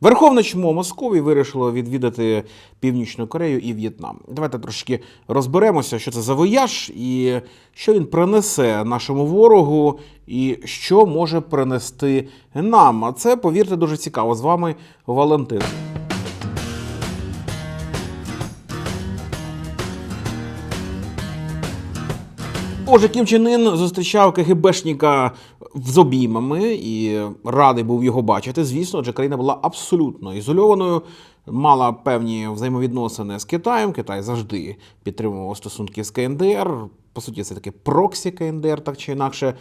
Верховне чмо Московії вирішило відвідати Північну Корею і В'єтнам. Давайте трошки розберемося, що це за вояж і що він принесе нашому ворогу, і що може принести нам. А це, повірте, дуже цікаво. З вами Валентин. Отже, Кім Чен Ін зустрічав КГБшника з обіймами і радий був його бачити. Звісно, адже країна була абсолютно ізольованою, мала певні взаємовідносини з Китаєм. Китай завжди підтримував стосунки з КНДР. По суті, це таке проксі КНДР, так чи інакше.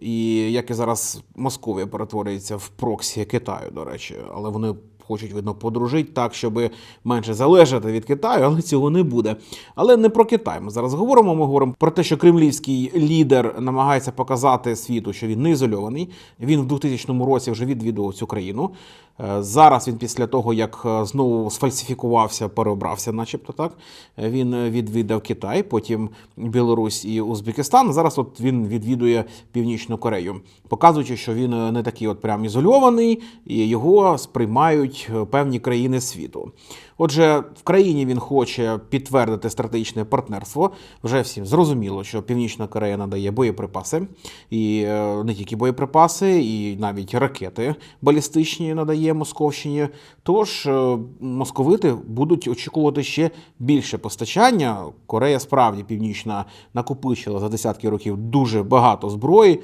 І як і зараз Московія перетворюється в проксі Китаю, до речі, але вони хочуть, видно, подружити так, щоб менше залежати від Китаю, але цього не буде. Але не про Китай. Ми зараз говоримо. Ми говоримо про те, що кремлівський лідер намагається показати світу, що він не ізольований. Він в 2000 році вже відвідував цю країну. Е, Зараз він після того, як е, знову сфальсифікувався, переобрався, начебто так. е, Він відвідав Китай, потім Білорусь і Узбекистан. Зараз от він відвідує Північну Корею, показуючи, що він не такий от прям ізольований, і його сприймають е, певні країни світу. Отже, в країні він хоче підтвердити стратегічне партнерство. Вже всім зрозуміло, що Північна Корея надає боєприпаси, і е, не тільки боєприпаси, і навіть ракети балістичні надає Московщині. Тож е, московити будуть очікувати ще більше постачання. Корея справді північна накопичила за десятки років дуже багато зброї.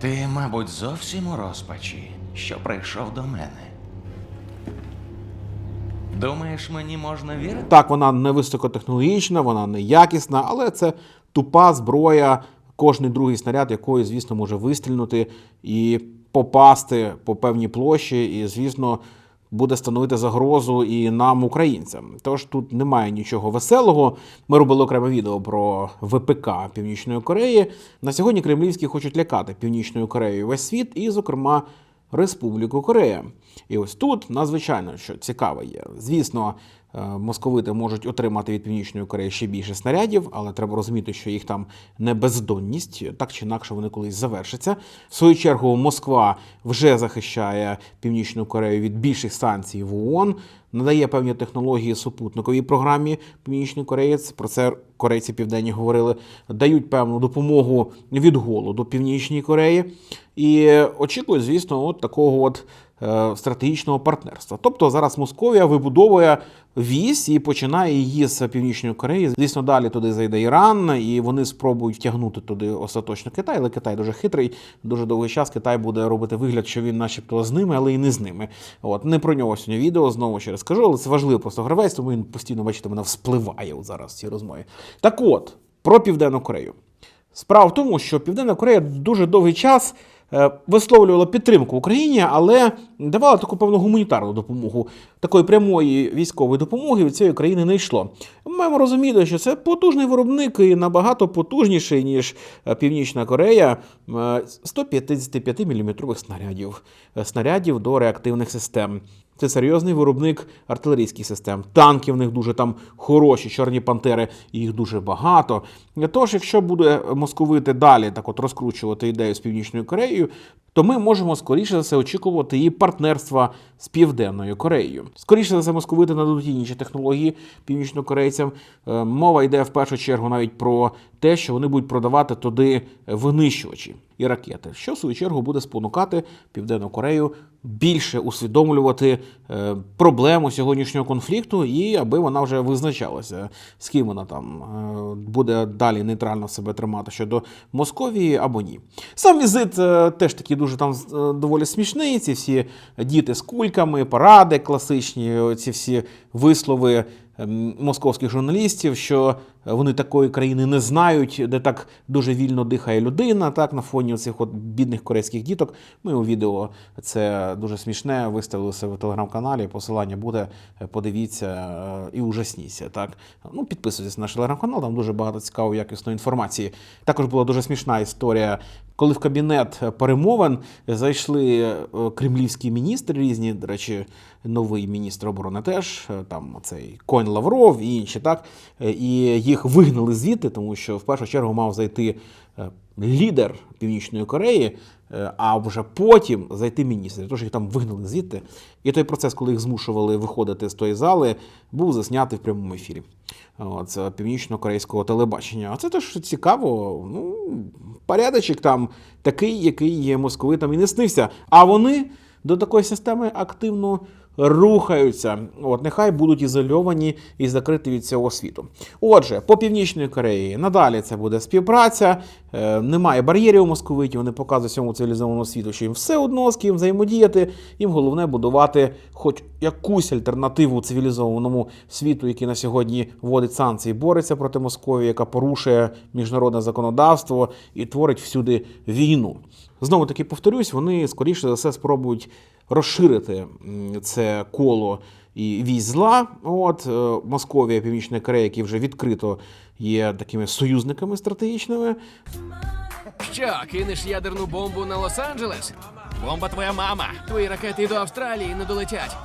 Ти, мабуть, зовсім у розпачі, що прийшов до мене. Думаєш, мені можна вірити? Так, вона не високотехнологічна, вона не якісна, але це тупа зброя, кожний другий снаряд, якої, звісно, може вистрільнути і попасти по певній площі, і, звісно, буде становити загрозу і нам, українцям. Тож тут немає нічого веселого. Ми робили окреме відео про ВПК Північної Кореї. На сьогодні кремлівські хочуть лякати Північною Кореєю весь світ, і, зокрема, Республіку Корея. І ось тут надзвичайно що цікаве є. Звісно, московити можуть отримати від Північної Кореї ще більше снарядів, але треба розуміти, що їх там не бездонність, так чи інакше вони колись завершаться. В свою чергу, Москва вже захищає Північну Корею від більших санкцій в ООН, надає певні технології супутниковій програмі Північної Кореї. Про це корейці південні говорили. Дають певну допомогу від голоду Північній Кореї. І очікують, звісно, от такого от е, стратегічного партнерства. Тобто зараз Московія вибудовує вісь і починає її з Північної Кореї. Звісно, далі туди зайде Іран, і вони спробують втягнути туди остаточно Китай, але Китай дуже хитрий. Дуже довгий час Китай буде робити вигляд, що він, начебто, з ними, але і не з ними. От не про нього сьогодні відео знову ще раз кажу, але це важливо просто гравець, тому він постійно, бачите, мене вспливає от зараз в цій розмові. Так от, про Південну Корею. Справа в тому, що Південна Корея дуже довгий час е, висловлювала підтримку Україні, але давала таку певну гуманітарну допомогу. Такої прямої військової допомоги від цієї країни не йшло. Ми маємо розуміти, що це потужний виробник і набагато потужніший, ніж е, Північна Корея. Е, 155 мм снарядів, е, снарядів до реактивних систем. Це серйозний виробник артилерійських систем. Танки в них дуже там хороші, чорні пантери, їх дуже багато. Тож, якщо буде московити далі так от розкручувати ідею з Північною Кореєю, то ми можемо скоріше за все очікувати її партнерства з Південною Кореєю. Скоріше за все, московити нададуть інші технології північнокорейцям. Е, Мова йде в першу чергу навіть про те, що вони будуть продавати туди винищувачі і ракети, що в свою чергу буде спонукати Південну Корею більше усвідомлювати е, проблему сьогоднішнього конфлікту, і аби вона вже визначалася, з ким вона там е, буде далі нейтрально себе тримати щодо Московії або ні. Сам візит е, теж такий дуже там е, доволі смішний. Ці всі діти з кульками, паради класичні, ці всі вислови московських журналістів, що вони такої країни не знають, де так дуже вільно дихає людина, так на фоні цих от бідних корейських діток. Ми у відео це дуже смішне. Виставили себе в телеграм-каналі. Посилання буде. Подивіться е, і ужасніться. Так ну підписуйтесь на наш телеграм-канал. Там дуже багато цікавої якісної інформації. Також була дуже смішна історія. Коли в кабінет перемовин зайшли е, кремлівські міністри різні, до речі, новий міністр оборони теж е, там цей Конь Лавров і інші, так е, і їх вигнали звідти, тому що в першу чергу мав зайти лідер Північної Кореї, е, а вже потім зайти міністр. Тож їх там вигнали звідти. І той процес, коли їх змушували виходити з тої зали, був заснятий в прямому ефірі. От, північно-корейського телебачення. А це теж цікаво. Ну, порядочок там такий, який московитам і не снився. А вони до такої системи активно рухаються. От нехай будуть ізольовані і закриті від цього світу. Отже, по північної Кореї надалі це буде співпраця. Е, немає бар'єрів у московитів. Вони показують всьому цивілізованому світу, що їм все одно з ким взаємодіяти. Їм головне будувати хоч якусь альтернативу цивілізованому світу, який на сьогодні вводить санкції, бореться проти Московії, яка порушує міжнародне законодавство і творить всюди війну. Знову таки повторюсь, вони скоріше за все спробують розширити це коло і військ зла. От е, Московія, Північна Корея, які вже відкрито є такими союзниками стратегічними. Що, кинеш ядерну бомбу на Лос-Анджелес? Бомба твоя мама. Твої ракети до Австралії не долетять.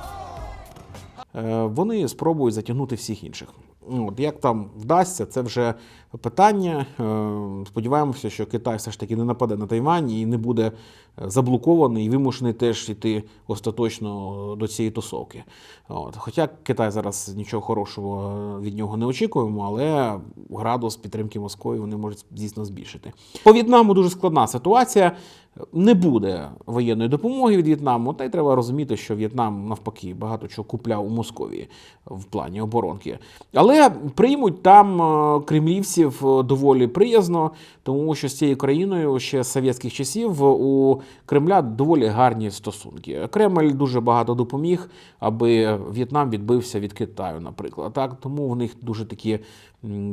Е, вони спробують затягнути всіх інших. Ну, От як там вдасться, це вже питання. Е, Сподіваємося, що Китай все ж таки не нападе на Тайвань і не буде е, заблокований і вимушений теж йти остаточно до цієї тусовки. От. Хоча Китай зараз нічого хорошого від нього не очікуємо, але градус підтримки Москви вони можуть дійсно збільшити. По В'єтнаму дуже складна ситуація. Не буде воєнної допомоги від В'єтнаму, та й треба розуміти, що В'єтнам навпаки багато чого купляв у Московії в плані оборонки. Але приймуть там е, кремлівців е, доволі приязно, тому що з цією країною ще з совєтських часів у Кремля доволі гарні стосунки. Кремль дуже багато допоміг, аби В'єтнам відбився від Китаю, наприклад. Так тому в них дуже такі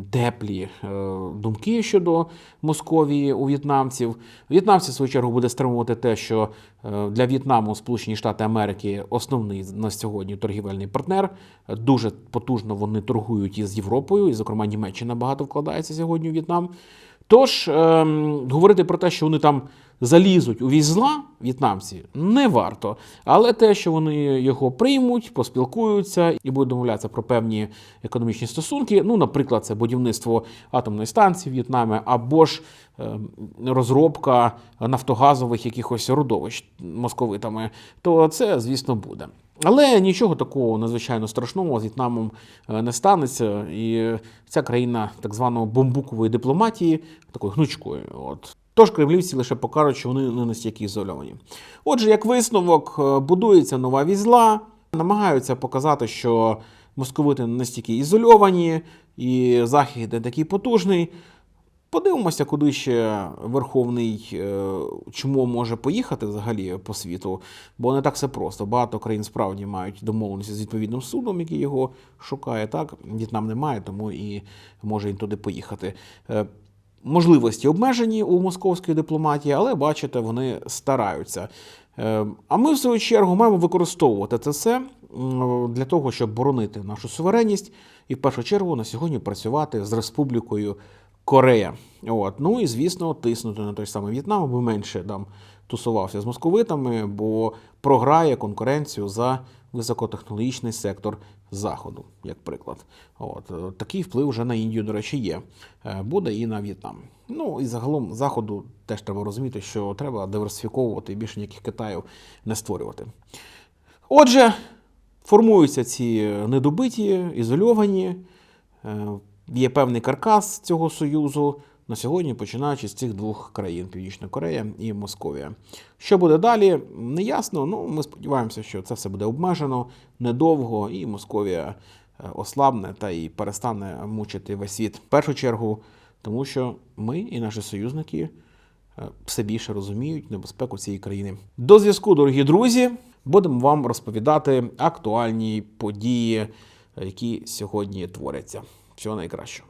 теплі е, думки щодо Московії у в'єтнамців. В'єтнамці, в свою чергу, буде стримувати те, що е, для В'єтнаму Сполучені Штати Америки основний на сьогодні торгівельний партнер. Дуже потужно вони торгують із Європою, і, зокрема, Німеччина багато вкладається сьогодні у В'єтнам. Тож ем, говорити про те, що вони там залізуть у вісь зла, в'єтнамці, не варто. Але те, що вони його приймуть, поспілкуються і будуть домовлятися про певні економічні стосунки, ну, наприклад, це будівництво атомної станції в В'єтнамі, або ж ем, розробка нафтогазових якихось родовищ московитами, то це, звісно, буде. Але нічого такого надзвичайно страшного з В'єтнамом е, не станеться, і ця країна так званої бомбукової дипломатії, такої гнучкої. От. Тож кремлівці лише покажуть, що вони не настільки ізольовані. Отже, як висновок, е, будується нова візла, намагаються показати, що московити не настільки ізольовані, і захід не такий потужний. Подивимося, куди ще Верховний е, чмо може поїхати взагалі по світу, бо не так все просто. Багато країн справді мають домовленості з відповідним судом, який його шукає. Так, В'єтнам не має, тому і може він туди поїхати. Е, Можливості обмежені у московської дипломатії, але бачите, вони стараються. Е, А ми, в свою чергу, маємо використовувати це все для того, щоб боронити нашу суверенність і в першу чергу на сьогодні працювати з Республікою Корея. От. Ну і звісно, тиснути на той самий В'єтнам, аби менше там тусувався з московитами, бо програє конкуренцію за високотехнологічний сектор Заходу, як приклад. От. е, Такий вплив вже на Індію, до речі, є. Е, Буде і на В'єтнам. Ну і загалом Заходу теж треба розуміти, що треба диверсифіковувати і більше ніяких Китаїв не створювати. Отже, формуються ці недобиті, ізольовані. Є певний каркас цього союзу на сьогодні, починаючи з цих двох країн Північна Корея і Московія. Що буде далі, не ясно. Ну, ми сподіваємося, що це все буде обмежено недовго, і Московія е, ослабне та і перестане мучити весь світ. В першу чергу, тому що ми і наші союзники е, все більше розуміють небезпеку цієї країни. До зв'язку, дорогі друзі, будемо вам розповідати актуальні події, е, які сьогодні творяться. Всього найкращого.